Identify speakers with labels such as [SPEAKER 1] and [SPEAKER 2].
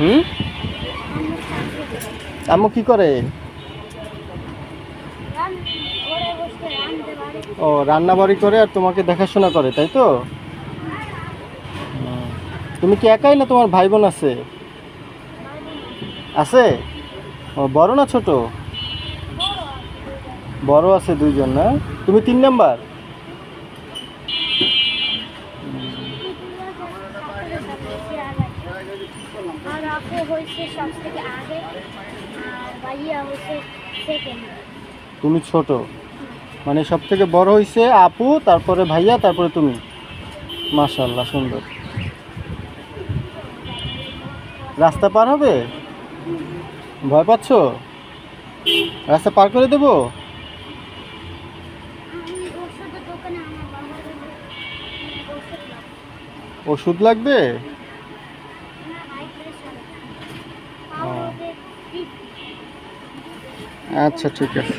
[SPEAKER 1] হুম? আম্মু কি করে? ও রান্না বাড়ি করে আর তোমাকে দেখাশোনা করে, তাই তো? তুমি কি একাই না তোমার ভাই বোন আছে? আছে? ও, বড় না ছোট? বড় আছে দুইজন না? তুমি তিন নাম্বার?
[SPEAKER 2] আর আপু হয়েছে সব থেকে আগে আর ভাইয়া হয়েছে সেকেন্ড
[SPEAKER 1] তুমি ছোট। মানে সব থেকে বড় হইছে আপু তারপরে ভাইয়া তারপরে তুমি। মাশাল্লাহ সুন্দর। রাস্তা পার হবে? ভয় পাচ্ছ? রাস্তা পার করে দেবো?
[SPEAKER 2] ওষুধ লাগবে?
[SPEAKER 1] আচ্ছা ঠিক আছে।